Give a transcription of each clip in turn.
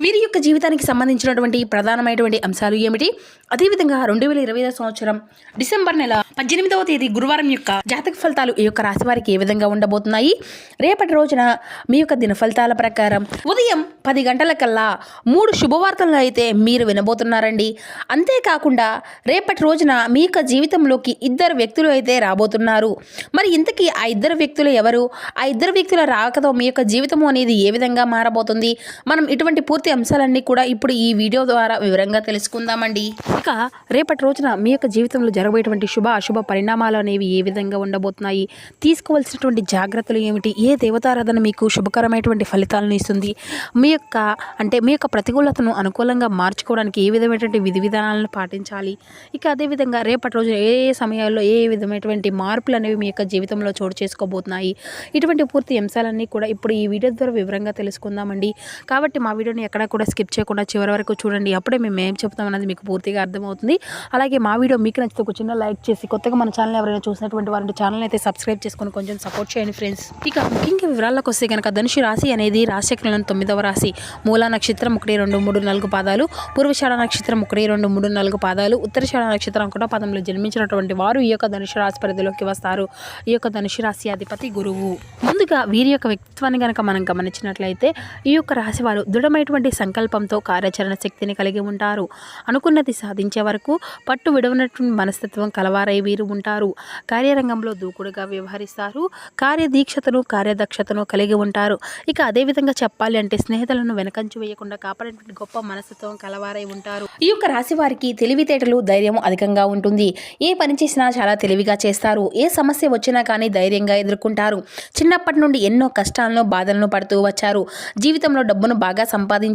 వీరి యొక్క జీవితానికి సంబంధించినటువంటి ప్రధానమైనటువంటి అంశాలు ఏమిటి? అదేవిధంగా రెండు వేల ఇరవై ఐదో సంవత్సరం డిసెంబర్ నెల పద్దెనిమిదవ తేదీ గురువారం యొక్క జాతక ఫలితాలు ఈ యొక్క రాశి వారికి ఏ విధంగా ఉండబోతున్నాయి? రేపటి రోజున మీ యొక్క దిన ఫలితాల ప్రకారం ఉదయం పది గంటలకల్లా మూడు శుభవార్తలను అయితే మీరు వినబోతున్నారండి. అంతేకాకుండా రేపటి రోజున మీ యొక్క జీవితంలోకి ఇద్దరు వ్యక్తులు అయితే రాబోతున్నారు. మరి ఇంతకీ ఆ ఇద్దరు వ్యక్తులు ఎవరు? ఆ ఇద్దరు వ్యక్తుల రాకతో మీ యొక్క జీవితం అనేది ఏ విధంగా మారబోతుంది? మనం ఇటువంటి పూర్తి అంశాలన్నీ కూడా ఇప్పుడు ఈ వీడియో ద్వారా వివరంగా తెలుసుకుందామండి. ఇక రేపటి రోజున మీ యొక్క జీవితంలో జరగబోయేటువంటి శుభ అశుభ పరిణామాలు అనేవి ఏ విధంగా ఉండబోతున్నాయి? తీసుకోవాల్సినటువంటి జాగ్రత్తలు ఏమిటి? ఏ దేవతారాధన మీకు శుభకరమైనటువంటి ఫలితాలను ఇస్తుంది? మీ యొక్క అంటే మీ యొక్క ప్రతికూలతను అనుకూలంగా మార్చుకోవడానికి ఏ విధమైనటువంటి విధి విధానాలను పాటించాలి? ఇక అదేవిధంగా రేపటి రోజున ఏ ఏ సమయాల్లో ఏ ఏ విధమైనటువంటి మార్పులు అనేవి మీ యొక్క జీవితంలో చోటు చేసుకోబోతున్నాయి? ఇటువంటి పూర్తి అంశాలన్నీ కూడా ఇప్పుడు ఈ వీడియో ద్వారా వివరంగా తెలుసుకుందామండి. కాబట్టి మా వీడియోని ఎక్కడ కూడా స్కిప్ చేయకుండా చివరి వరకు చూడండి. అప్పుడే మేము ఏం చెప్తాం అనేది మీకు పూర్తిగా అర్థమవుతుంది. అలాగే మా వీడియో మీకు నచ్చితే ఒక చిన్న లైక్ చేసి కొత్తగా మన ఛానల్ ఎవరైనా చూసినటువంటి వారి ఛానల్ అయితే సబ్స్క్రైబ్ చేసుకొని కొంచెం సపోర్ట్ చేయండి ఫ్రెండ్స్. ఇక ముఖ్యంగా వివరాలకు వస్తే కనుక ధనుషు రాశి అనేది రాశిచక్రంలో తొమ్మిదవ రాశి. మూలా నక్షత్రం ఒకటి రెండు మూడు నాలుగు పాదాలు. పూర్వషాఢ నక్షత్రం ఒకటి రెండు మూడు నాలుగు పాదాలు. ఉత్తరషాఢ నక్షత్రం ఒకటో పదంలో జన్మించినటువంటి వారు ఈ యొక్క ధనుషు రాశి పరిధిలోకి వస్తారు. ఈ యొక్క ధనుషు రాశి అధిపతి గురువు. ముందుగా వీరి యొక్క వ్యక్తిత్వాన్ని కనుక మనం గమనించినట్లయితే ఈ యొక్క రాశి వారు దృఢమైనటువంటి సంకల్పంతో కార్యాచరణ శక్తిని కలిగి ఉంటారు. అనుకున్నది సాధించే వరకు పట్టు విడవనటువంటి మనస్తత్వం కలవారై వీరు ఉంటారు. కార్యరంగంలో దూకుడుగా వ్యవహరిస్తారు. కార్యదీక్షతను కార్యదక్షతను కలిగి ఉంటారు. ఇక అదేవిధంగా చెప్పాలి అంటే స్నేహితులను వెనకంచు వేయకుండా కాపాడేటువంటి గొప్ప మనస్తత్వం కలవారై ఉంటారు. ఈ యొక్క రాశి వారికి తెలివితేటలు ధైర్యం అధికంగా ఉంటుంది. ఏ పని చేసినా చాలా తెలివిగా చేస్తారు. ఏ సమస్య వచ్చినా కానీ ధైర్యంగా ఎదుర్కొంటారు. చిన్నప్పటి నుండి ఎన్నో కష్టాలను బాధలను పడుతూ వచ్చారు. జీవితంలో డబ్బును బాగా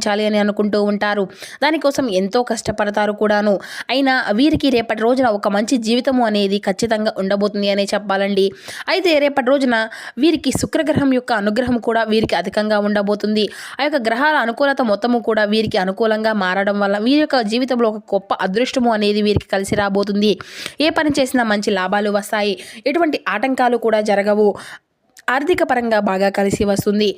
సాధించాలి అని అనుకుంటూ ఉంటారు. దానికోసం ఎంతో కష్టపడతారు కూడాను. అయినా వీరికి రేపటి రోజున ఒక మంచి జీవితము అనేది ఖచ్చితంగా ఉండబోతుంది అనే చెప్పాలండి. అయితే రేపటి రోజున వీరికి శుక్రగ్రహం యొక్క అనుగ్రహం కూడా వీరికి అధికంగా ఉండబోతుంది. ఆ యొక్క గ్రహాల అనుకూలత మొత్తము కూడా వీరికి అనుకూలంగా మారడం వల్ల వీరి యొక్క జీవితంలో ఒక గొప్ప అదృష్టము అనేది వీరికి కలిసి రాబోతుంది. ఏ పని చేసినా మంచి లాభాలు వస్తాయి. ఎటువంటి ఆటంకాలు కూడా జరగవు. ఆర్థిక పరంగా బాగా కలిసి వస్తుంది.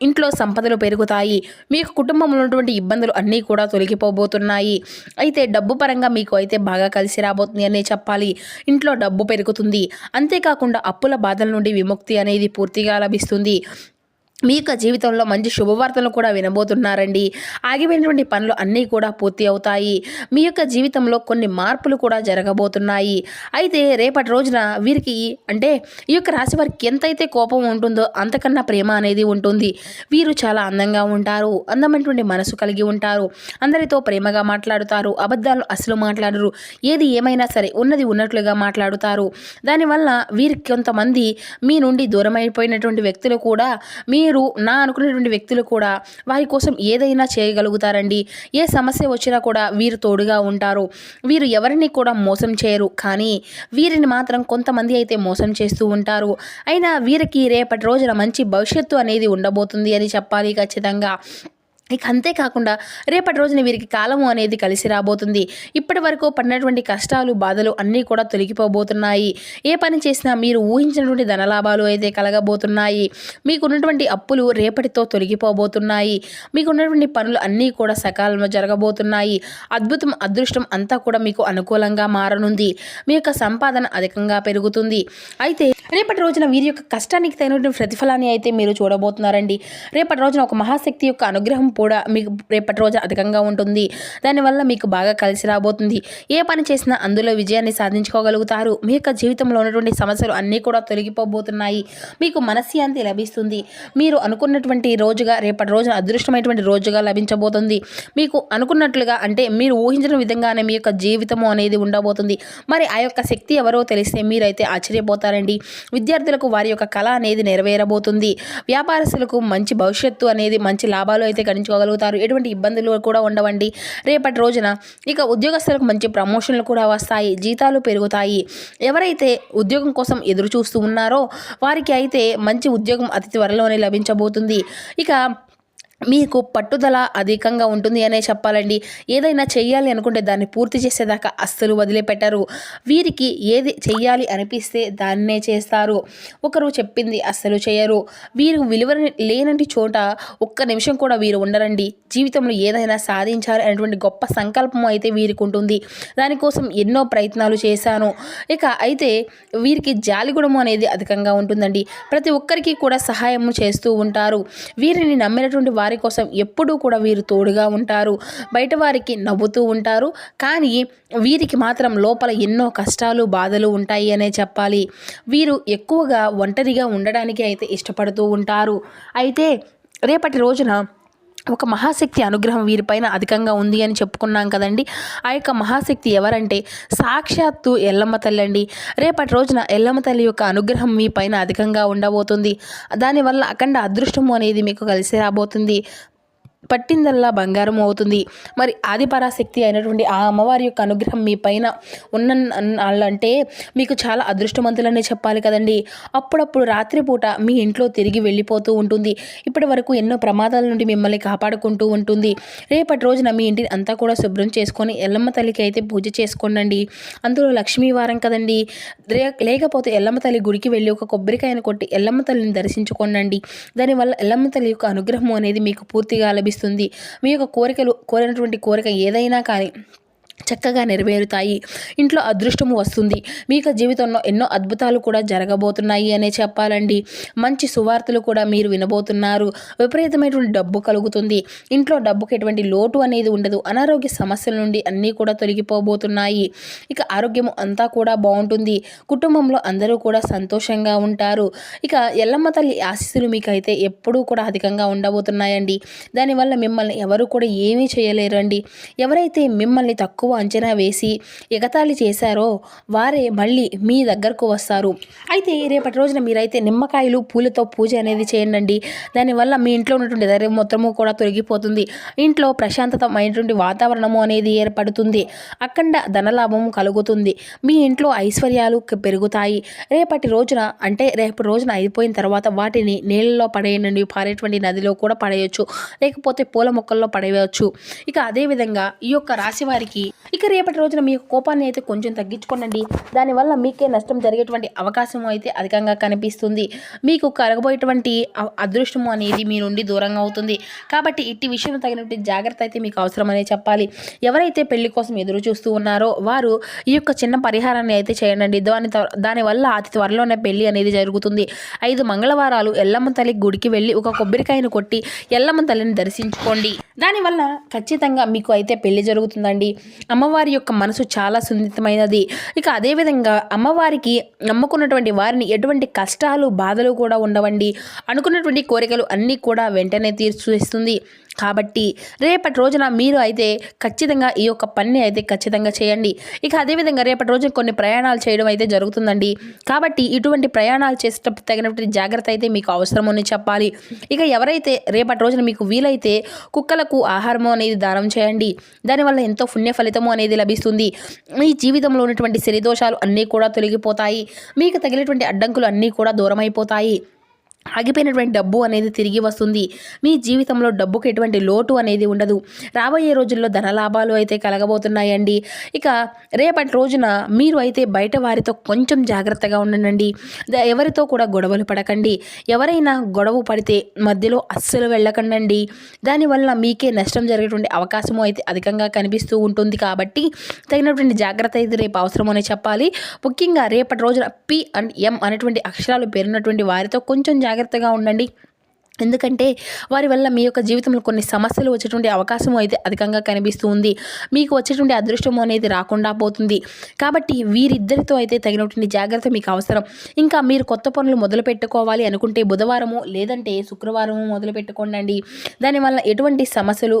ఇంట్లో సంపదలు పెరుగుతాయి. మీకు కుటుంబంలో ఉన్నటువంటి ఇబ్బందులు అన్నీ కూడా తొలగిపోబోతున్నాయి. అయితే డబ్బు పరంగా మీకు అయితే బాగా కలిసి రాబోతుంది అనే చెప్పాలి. ఇంట్లో డబ్బు పెరుగుతుంది. అంతేకాకుండా అప్పుల బాధల నుండి విముక్తి అనేది పూర్తిగా లభిస్తుంది. మీ యొక్క జీవితంలో మంచి శుభవార్తలు కూడా వినబోతున్నారండి. ఆగిపోయినటువంటి పనులు అన్నీ కూడా పూర్తి అవుతాయి. మీ యొక్క జీవితంలో కొన్ని మార్పులు కూడా జరగబోతున్నాయి. అయితే రేపటి రోజున వీరికి అంటే ఈ యొక్క రాశి వారికి ఎంతైతే కోపం ఉంటుందో అంతకన్నా ప్రేమ అనేది ఉంటుంది. వీరు చాలా అందంగా ఉంటారు. అందమైనటువంటి మనసు కలిగి ఉంటారు. అందరితో ప్రేమగా మాట్లాడుతారు. అబద్ధాలు అసలు మాట్లాడరు. ఏది ఏమైనా సరే ఉన్నది ఉన్నట్లుగా మాట్లాడుతారు. దానివల్ల వీరికి కొంతమంది మీ నుండి దూరమైపోయినటువంటి వ్యక్తులు కూడా మీ మీరు నా అనుకునేటువంటి వ్యక్తులు కూడా వారి కోసం ఏదైనా చేయగలుగుతారండి. ఏ సమస్య వచ్చినా కూడా వీరు తోడుగా ఉంటారు. వీరు ఎవరిని కూడా మోసం చేయరు. కానీ వీరిని మాత్రం కొంతమంది అయితే మోసం చేస్తూ ఉంటారు. అయినా వీరికి రేపటి రోజున మంచి భవిష్యత్తు అనేది ఉండబోతుంది అని చెప్పాలి ఖచ్చితంగా. ఇక అంతేకాకుండా రేపటి రోజున వీరికి కాలము అనేది కలిసి రాబోతుంది. ఇప్పటి వరకు పడినటువంటి కష్టాలు బాధలు అన్నీ కూడా తొలగిపోబోతున్నాయి. ఏ పని చేసినా మీరు ఊహించినటువంటి ధనలాభాలు అయితే కలగబోతున్నాయి. మీకున్నటువంటి అప్పులు రేపటితో తొలగిపోబోతున్నాయి. మీకున్నటువంటి పనులు అన్నీ కూడా సకాలంలో జరగబోతున్నాయి. అద్భుతం అదృష్టం అంతా కూడా మీకు అనుకూలంగా మారనుంది. మీ యొక్క సంపాదన అధికంగా పెరుగుతుంది. అయితే రేపటి రోజున వీరి యొక్క కష్టానికి తగినటువంటి ప్రతిఫలాన్ని అయితే మీరు చూడబోతున్నారండి. రేపటి రోజున ఒక మహాశక్తి యొక్క అనుగ్రహం కూడా మీకు రేపటి రోజు అధికంగా ఉంటుంది. దానివల్ల మీకు బాగా కలిసి రాబోతుంది. ఏ పని చేసినా అందులో విజయాన్ని సాధించుకోగలుగుతారు. మీ యొక్క జీవితంలో ఉన్నటువంటి సమస్యలు అన్నీ కూడా తొలగిపోబోతున్నాయి. మీకు మనశ్శాంతి లభిస్తుంది. మీరు అనుకున్నటువంటి రోజుగా రేపటి రోజున అదృష్టమైనటువంటి రోజుగా లభించబోతుంది. మీకు అనుకున్నట్లుగా అంటే మీరు ఊహించిన విధంగానే మీ యొక్క జీవితము అనేది ఉండబోతుంది. మరి ఆ యొక్క శక్తి ఎవరో తెలిస్తే మీరైతే ఆశ్చర్యపోతారండి. విద్యార్థులకు వారి యొక్క కళ అనేది నెరవేరబోతుంది. వ్యాపారస్తులకు మంచి భవిష్యత్తు అనేది మంచి లాభాలు అయితే సంపాదించుకోగలుగుతారు ఎటువంటి ఇబ్బందులు కూడా ఉండవండి. రేపటి రోజున ఇక ఉద్యోగస్తులకు మంచి ప్రమోషన్లు కూడా వస్తాయి. జీతాలు పెరుగుతాయి. ఎవరైతే ఉద్యోగం కోసం ఎదురు చూస్తూ ఉన్నారో వారికి అయితే మంచి ఉద్యోగం అతి త్వరలోనే లభించబోతుంది. ఇక మీకు పట్టుదల అధికంగా ఉంటుంది అనే చెప్పాలండి. ఏదైనా చెయ్యాలి అనుకుంటే దాన్ని పూర్తి చేసేదాకా అస్సలు వదిలిపెట్టరు. వీరికి ఏది చెయ్యాలి అనిపిస్తే దాన్నే చేస్తారు. ఒకరు చెప్పింది అస్సలు చేయరు. వీరు విలువ లేనటి చోట ఒక్క నిమిషం కూడా వీరు ఉండరండి. జీవితంలో ఏదైనా సాధించాలి అనేటువంటి గొప్ప సంకల్పం అయితే వీరికి ఉంటుంది. దానికోసం ఎన్నో ప్రయత్నాలు చేశాను. ఇక అయితే వీరికి జాలిగుణము అనేది అధికంగా ఉంటుందండి. ప్రతి ఒక్కరికి కూడా సహాయం చేస్తూ ఉంటారు. వీరిని నమ్మినటువంటి వారి కోసం ఎప్పుడూ కూడా వీరు తోడుగా ఉంటారు. బయట వారికి నవ్వుతూ ఉంటారు. కానీ వీరికి మాత్రం లోపల ఎన్నో కష్టాలు బాధలు ఉంటాయి అనే చెప్పాలి. వీరు ఎక్కువగా ఒంటరిగా ఉండడానికి అయితే ఇష్టపడుతూ ఉంటారు. అయితే రేపటి రోజున ఒక మహాశక్తి అనుగ్రహం వీరిపైన అధికంగా ఉంది అని చెప్పుకున్నాం కదండి. ఆ యొక్క మహాశక్తి ఎవరంటే సాక్షాత్తు ఎల్లమ్మ తల్లి అండి. రేపటి రోజున ఎల్లమ్మ తల్లి యొక్క అనుగ్రహం మీ పైన అధికంగా ఉండబోతుంది. దానివల్ల అఖండ అదృష్టము అనేది మీకు కలిసి రాబోతుంది. పట్టిందల్లా బంగారం అవుతుంది. మరి ఆదిపరాశక్తి అయినటువంటి ఆ అమ్మవారి యొక్క అనుగ్రహం మీ పైన ఉన్న అంటే మీకు చాలా అదృష్టవంతులనే చెప్పాలి కదండి. అప్పుడప్పుడు రాత్రిపూట మీ ఇంట్లో తిరిగి వెళ్ళిపోతూ ఉంటుంది. ఇప్పటి వరకు ఎన్నో ప్రమాదాల నుండి మిమ్మల్ని కాపాడుకుంటూ ఉంటుంది. రేపటి రోజున మీ ఇంటిని అంతా కూడా శుభ్రం చేసుకొని ఎల్లమ్మ తల్లికి అయితే పూజ చేసుకోండి అందులో లక్ష్మీ వారం కదండి. లేకపోతే ఎల్లమ్మ తల్లి గుడికి వెళ్ళి ఒక కొబ్బరికాయను కొట్టి ఎల్లమ్మ తల్లిని దర్శించుకోండి దానివల్ల ఎల్లమ్మ తల్లి యొక్క అనుగ్రహం అనేది మీకు పూర్తిగా లభిస్తుంది. మీ యొక్క కోరికలు కోరినటువంటి కోరిక ఏదైనా కానీ చక్కగా నెరవేరుతాయి. ఇంట్లో అదృష్టము వస్తుంది. మీకు జీవితంలో ఎన్నో అద్భుతాలు కూడా జరగబోతున్నాయి అనే చెప్పాలండి. మంచి సువార్తలు కూడా మీరు వినబోతున్నారు. విపరీతమైనటువంటి డబ్బు కలుగుతుంది. ఇంట్లో డబ్బుకి ఎటువంటి లోటు అనేది ఉండదు. అనారోగ్య సమస్యల నుండి అన్నీ కూడా తొలగిపోబోతున్నాయి. ఇక ఆరోగ్యం అంతా కూడా బాగుంటుంది. కుటుంబంలో అందరూ కూడా సంతోషంగా ఉంటారు. ఇక ఎల్లమ్మ తల్లి ఆశీస్సులు మీకైతే ఎప్పుడూ కూడా అధికంగా ఉండబోతున్నాయండి. దానివల్ల మిమ్మల్ని ఎవరు కూడా ఏమీ చేయలేరండి. ఎవరైతే మిమ్మల్ని తక్కువ తక్కువ అంచనా వేసి ఎగతాళి చేశారో వారే మళ్ళీ మీ దగ్గరకు వస్తారు. అయితే రేపటి రోజున మీరైతే నిమ్మకాయలు పూలతో పూజ అనేది చేయండి దానివల్ల మీ ఇంట్లో ఉన్నటువంటి ధైర్యం మొత్తము కూడా తొలగిపోతుంది. ఇంట్లో ప్రశాంతతమైనటువంటి వాతావరణము అనేది ఏర్పడుతుంది. అఖండ ధనలాభం కలుగుతుంది. మీ ఇంట్లో ఐశ్వర్యాలు పెరుగుతాయి. రేపటి రోజున అంటే రేపు రోజున అయిపోయిన తర్వాత వాటిని నీళ్ళలో పడేయండి. పారేటువంటి నదిలో కూడా పడేయచ్చు. లేకపోతే పూల మొక్కల్లో పడేయవచ్చు. ఇక అదేవిధంగా ఈ యొక్క రాశి వారికి ఇక రేపటి రోజున మీ కోపాన్ని అయితే కొంచెం తగ్గించుకోనండి. దానివల్ల మీకే నష్టం జరిగేటువంటి అవకాశం అయితే అధికంగా కనిపిస్తుంది. మీకు కరగబోయేటువంటి అదృష్టము అనేది మీ నుండి దూరంగా అవుతుంది. కాబట్టి ఇట్టి విషయంలో తగినటువంటి జాగ్రత్త అయితే మీకు అవసరమనే చెప్పాలి. ఎవరైతే పెళ్ళి కోసం ఎదురు చూస్తూ ఉన్నారో వారు ఈ యొక్క చిన్న పరిహారాన్ని అయితే చేయండి దాని దానివల్ల అతి త్వరలోనే పెళ్ళి అనేది జరుగుతుంది. ఐదు మంగళవారాలు ఎల్లమ్మ తల్లి గుడికి వెళ్ళి ఒక కొబ్బరికాయను కొట్టి ఎల్లమ్మ తల్లిని దర్శించుకోండి. దానివల్ల ఖచ్చితంగా మీకు అయితే పెళ్ళి జరుగుతుందండి. అమ్మవారి యొక్క మనసు చాలా సున్నితమైనది. ఇక అదేవిధంగా అమ్మవారికి నమ్ముకున్నటువంటి వారిని ఎటువంటి కష్టాలు బాధలు కూడా ఉండవండి. అనుకున్నటువంటి కోరికలు అన్నీ కూడా వెంటనే తీర్చిస్తుంది కాబట్టి రేపటి రోజున మీరు అయితే ఖచ్చితంగా ఈ యొక్క పని అయితే ఖచ్చితంగా చేయండి. ఇక అదేవిధంగా రేపటి రోజున కొన్ని ప్రయాణాలు చేయడం అయితే జరుగుతుందండి. కాబట్టి ఇటువంటి ప్రయాణాలు చేసేటప్పుడు తగినటువంటి జాగ్రత్త అయితే మీకు అవసరమని చెప్పాలి. ఇక ఎవరైతే రేపటి రోజున మీకు వీలైతే కుక్కలకు ఆహారము అనేది దానం చేయండి. దానివల్ల ఎంతో పుణ్య ఫలితము అనేది లభిస్తుంది. మీ జీవితంలో ఉన్నటువంటి శనిదోషాలు అన్నీ కూడా తొలగిపోతాయి. మీకు తగిలినటువంటి అడ్డంకులు అన్నీ కూడా దూరమైపోతాయి. ఆగిపోయినటువంటి డబ్బు అనేది తిరిగి వస్తుంది. మీ జీవితంలో డబ్బుకు ఎటువంటి లోటు అనేది ఉండదు. రాబోయే రోజుల్లో ధనలాభాలు అయితే కలగబోతున్నాయండి. ఇక రేపటి రోజున మీరు అయితే బయట వారితో కొంచెం జాగ్రత్తగా ఉండండి. ఎవరితో కూడా గొడవలు పడకండి. ఎవరైనా గొడవ పడితే మధ్యలో అస్సలు వెళ్ళకండి దానివల్ల మీకే నష్టం జరిగేటువంటి అవకాశము అయితే అధికంగా కనిపిస్తూ ఉంటుంది కాబట్టి తగినటువంటి జాగ్రత్త అయితే రేపు అవసరమని చెప్పాలి. ముఖ్యంగా రేపటి రోజున పి అండ్ ఎం అనేటువంటి అక్షరాలు పేరున్నటువంటి వారితో కొంచెం జాగ్రత్త జాగ్రత్తగా ఉండండి. ఎందుకంటే వారి వల్ల మీ యొక్క జీవితంలో కొన్ని సమస్యలు వచ్చేటువంటి అవకాశం అయితే అధికంగా కనిపిస్తుంది మీకు వచ్చేటువంటి అదృష్టం అనేది రాకుండా పోతుంది. కాబట్టి వీరిద్దరితో అయితే తగినటువంటి జాగ్రత్త మీకు అవసరం. ఇంకా మీరు కొత్త పనులు మొదలు పెట్టుకోవాలి అనుకుంటే బుధవారము లేదంటే శుక్రవారము మొదలు పెట్టుకోండి దానివల్ల ఎటువంటి సమస్యలు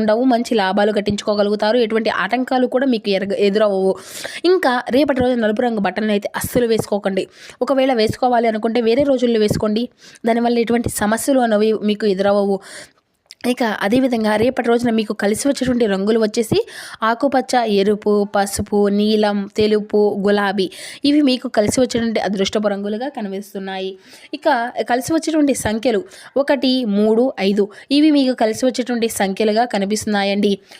ఉండవు మంచి లాభాలు గట్టించుకోగలుగుతారు ఎటువంటి ఆటంకాలు కూడా మీకు ఎదురవ్వవు. ఇంకా రేపటి రోజు నలుపు రంగు బట్టలను అయితే అస్సలు వేసుకోకండి. ఒకవేళ వేసుకోవాలి అనుకుంటే వేరే రోజుల్లో వేసుకోండి. దానివల్ల ఎటువంటి సమస్యలు సమస్యలు అనేవి మీకు ఎదురవ్వవు. ఇక అదేవిధంగా రేపటి రోజున మీకు కలిసి వచ్చేటువంటి రంగులు వచ్చేసి ఆకుపచ్చ ఎరుపు పసుపు నీలం తెలుపు గులాబీ ఇవి మీకు కలిసి వచ్చేటువంటి అదృష్టపు రంగులుగా కనిపిస్తున్నాయి. ఇక కలిసి వచ్చేటువంటి సంఖ్యలు ఒకటి మూడు ఐదు ఇవి మీకు కలిసి వచ్చేటువంటి సంఖ్యలుగా కనిపిస్తున్నాయండి.